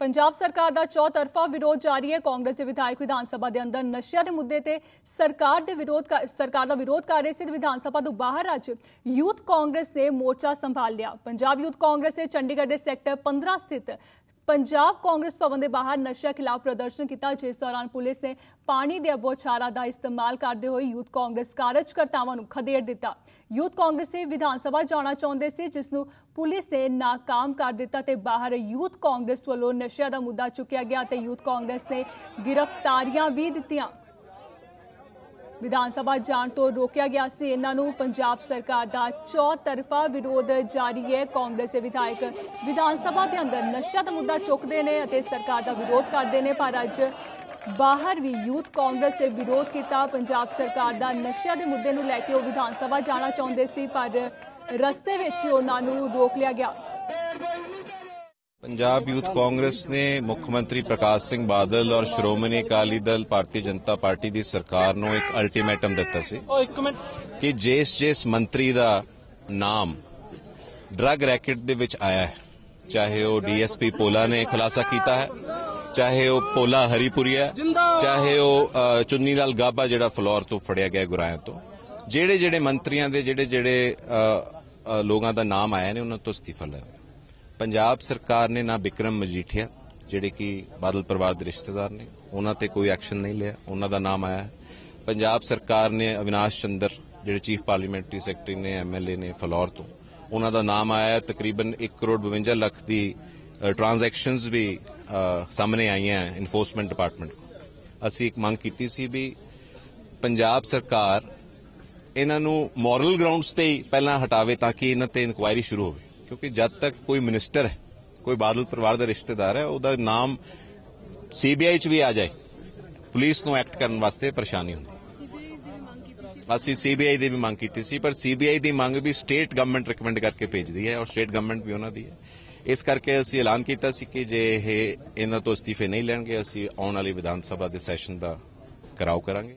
ਪੰਜਾਬ ਸਰਕਾਰ ਦਾ ਚੌਤਰਫਾ ਵਿਰੋਧ ਜਾਰੀ ਹੈ। ਕਾਂਗਰਸ ਦੇ ਵਿਧਾਇਕ ਵਿਧਾਨ ਸਭਾ ਦੇ ਅੰਦਰ ਨਸ਼ਿਆਂ ਦੇ ਮੁੱਦੇ ਤੇ ਸਰਕਾਰ ਦੇ ਵਿਰੋਧ ਸਰਕਾਰ ਦਾ ਵਿਰੋਧ ਕਰ ਰਹੇ ਸੀ ਤੇ ਵਿਧਾਨ ਸਭਾ ਤੋਂ ਬਾਹਰ ਅੱਜ ਯੂਥ ਕਾਂਗਰਸ ਨੇ ਮੋਰਚਾ ਸੰਭਾਲ ਲਿਆ। ਪੰਜਾਬ ਯੂਥ ਕਾਂਗਰਸ ਨੇ ਚੰਡੀਗੜ੍ਹ ਦੇ ਸੈਕਟਰ 15 ਸਥਿਤ ਪੰਜਾਬ ਕਾਂਗਰਸ ਭਵਨ ਦੇ ਬਾਹਰ ਨਸ਼ਾ ਖਿਲਾਫ ਪ੍ਰਦਰਸ਼ਨ ਕੀਤਾ, ਜਿਸ ਦੌਰਾਨ ਪੁਲਿਸ ਨੇ ਪਾਣੀ ਦੇ ਅਬੋਚਾਰਾ ਦਾ ਇਸਤੇਮਾਲ ਕਰਦੇ ਹੋਏ ਯੂਥ ਕਾਂਗਰਸ ਕਾਰਜਕਰਤਾਵਾਂ ਨੂੰ ਖਦੇੜ ਦਿੱਤਾ। ਯੂਥ ਕਾਂਗਰਸੀ ਵਿਧਾਨ ਸਭਾ ਜਾਣਾ ਚਾਹੁੰਦੇ ਸੀ, ਜਿਸ ਨੂੰ ਪੁਲਿਸ ਨੇ ਨਾਕਾਮ ਕਰ ਦਿੱਤਾ ਤੇ ਬਾਹਰ ਯੂਥ ਕਾਂਗਰਸ ਵੱਲੋਂ ਨਸ਼ਿਆਂ ਦਾ ਮੁੱਦਾ ਚੁੱਕਿਆ ਗਿਆ ਤੇ ਯੂਥ ਕਾਂਗਰਸ ਨੇ ਗ੍ਰਿਫਤਾਰੀਆਂ ਵੀ ਦਿੱਤੀਆਂ। ਵਿਧਾਨ ਸਭਾ ਜਾਣ ਤੋਂ ਰੋਕਿਆ ਗਿਆ ਸੀ। ਇਹਨਾਂ ਨੂੰ ਪੰਜਾਬ ਸਰਕਾਰ ਦਾ ਚੌਤਰਫਾ ਵਿਰੋਧ ਜਾਰੀ ਹੈ। ਕਾਂਗਰਸ ਦੇ ਵਿਧਾਇਕ ਵਿਧਾਨ ਸਭਾ ਦੇ ਅੰਦਰ ਨਸ਼ਾ ਦਾ ਮੁੱਦਾ ਚੁੱਕਦੇ ਨੇ ਅਤੇ ਸਰਕਾਰ ਦਾ ਵਿਰੋਧ ਕਰਦੇ ਨੇ। ਪਰ ਅੱਜ ਬਾਹਰ ਵੀ ਯੂਥ ਕਾਂਗਰਸ ਨੇ ਵਿਰੋਧ ਕੀਤਾ। ਪੰਜਾਬ ਸਰਕਾਰ ਦਾ ਨਸ਼ਿਆਂ ਦੇ ਮੁੱਦੇ ਨੂੰ ਲੈ ਕੇ ਉਹ ਵਿਧਾਨ ਸਭਾ ਜਾਣਾ ਚਾਹੁੰਦੇ ਸੀ, ਪਰ ਰਸਤੇ ਵਿੱਚ ਹੀ ਉਹਨਾਂ ਨੂੰ ਰੋਕ ਲਿਆ ਗਿਆ। ਪੰਜਾਬ ਯੂਥ ਕਾਂਗਰਸ ਨੇ ਮੁੱਖ ਮੰਤਰੀ ਪ੍ਰਕਾਸ਼ ਸਿੰਘ ਬਾਦਲ ਔਰ ਸ਼੍ਰੋਮਣੀ ਅਕਾਲੀ ਦਲ ਭਾਰਤੀ ਜਨਤਾ ਪਾਰਟੀ ਦੀ ਸਰਕਾਰ ਨੂੰ ਇੱਕ ਅਲਟੀਮੇਟਮ ਦਿੱਤਾ ਸੀ ਕਿ ਜਿਸ ਜਿਸ ਮੰਤਰੀ ਦਾ ਨਾਮ ਡਰੱਗ ਰੈਕਟ ਦੇ ਵਿੱਚ ਆਇਆ ਹੈ ਚਾਹੇ ਉਹ ਡੀਐਸਪੀ ਪੋਲਾ ਨੇ ਖੁਲਾਸਾ ਕੀਤਾ ਹੈ ਚਾਹੇ ਉਹ ਪੋਲਾ ਹਰੀਪੁਰੀਆ ਚਾਹੇ ਉਹ ਚੁੰਨੀ ਲਾਲ ਗਾਬਾ ਜਿਹੜਾ ਫਲੋਰ ਤੋਂ ਫੜਿਆ ਗਿਆ ਗੁਰਾਇਆਂ ਤੋਂ ਜਿਹੜੇ ਜਿਹੜੇ ਮੰਤਰੀਆਂ ਦੇ ਜਿਹੜੇ ਜਿਹੜੇ ਲੋਕਾਂ ਦਾ ਨਾਮ ਆਇਆ ਨੇ ਉਹਨਾਂ ਤੋਂ ਅਸਤੀਫਾ ਲਿਆ ਪੰਜਾਬ ਸਰਕਾਰ ਨੇ ਨਾ ਵਿਕਰਮ ਮਜੀਠੀਆ, ਜਿਹੜੇ ਕਿ ਬਾਦਲ ਪਰਿਵਾਰ ਦੇ ਰਿਸ਼ਤੇਦਾਰ ਨੇ, ਉਹਨਾਂ ਤੇ ਕੋਈ ਐਕਸ਼ਨ ਨਹੀਂ ਲਿਆ, ਉਹਨਾਂ ਦਾ ਨਾਮ ਆਇਆ ਪੰਜਾਬ ਸਰਕਾਰ ਨੇ ਅਵਿਨਾਸ਼ ਚੰਦਰ, ਜਿਹੜੇ ਚੀਫ ਪਾਰਲੀਮੈਂਟਰੀ ਸੈਕਟਰੀ ਨੇ ਐਮਐਲਏ ਨੇ ਫਲੌਰ ਤੋਂ, ਉਹਨਾਂ ਦਾ ਨਾਮ ਆਇਆ ਤਕਰੀਬਨ 1 ਕਰੋੜ 52 ਲੱਖ ਦੀ ਟ੍ਰਾਂਜੈਕਸ਼ਨਸ ਵੀ ਸਾਹਮਣੇ ਆਈਆਂ ਇਨਫੋਰਸਮੈਂਟ ਡਿਪਾਰਟਮੈਂਟ ਅਸੀਂ ਇੱਕ ਮੰਗ ਕੀਤੀ ਸੀ ਵੀ ਪੰਜਾਬ ਸਰਕਾਰ ਇਹਨਾਂ ਨੂੰ ਮੋਰਲ ਗਰਾਊਂਡਸ ਤੇ ਪਹਿਲਾਂ ਹਟਾਵੇ ਤਾਂ ਕਿ ਇਹਨਾਂ ਤੇ ਇਨਕੁਆਇਰੀ ਸ਼ੁਰੂ ਹੋਵੇ। ਕਿਉਂਕਿ ਜਦ ਤੱਕ ਕੋਈ ਮਿਨਿਸਟਰ ਹੈ, ਕੋਈ ਬਾਦਲ ਪਰਿਵਾਰ ਦਾ ਰਿਸ਼ਤੇਦਾਰ ਹੈ, ਉਹਦਾ ਨਾਮ ਸੀਬੀਆਈ 'ਚ ਵੀ ਆ ਜਾਏ ਪੁਲਿਸ ਨੂੰ ਐਕਟ ਕਰਨ ਵਾਸਤੇ ਪਰੇਸ਼ਾਨੀ ਹੁੰਦੀ। ਅਸੀਂ ਸੀਬੀਆਈ ਦੀ ਵੀ ਮੰਗ ਕੀਤੀ ਸੀ, ਪਰ ਸੀਬੀਆਈ ਦੀ ਮੰਗ ਵੀ ਸਟੇਟ ਗਵਰਨਮੈਂਟ ਰეკਮੈਂਡ ਕਰਕੇ ਭੇਜਦੀ ਹੈ ਔਰ ਸਟੇਟ ਗਵਰਨਮੈਂਟ ਵੀ ਉਹਨਾਂ ਦੀ ਹੈ। ਇਸ ਕਰਕੇ ਅਸੀਂ ਐਲਾਨ ਕੀਤਾ ਸੀ ਕਿ ਜੇ ਇਹ ਇਹਨਾਂ ਤੋਂ ਅਸਤੀਫੇ ਨਹੀਂ ਲੈਣਗੇ, ਅਸੀਂ ਆਉਣ ਵਾਲੀ ਵਿਧਾਨ ਸਭਾ ਦੇ ਸੈਸ਼ਨ ਦਾ ਕਰਾਓ ਕਰਾਂਗੇ।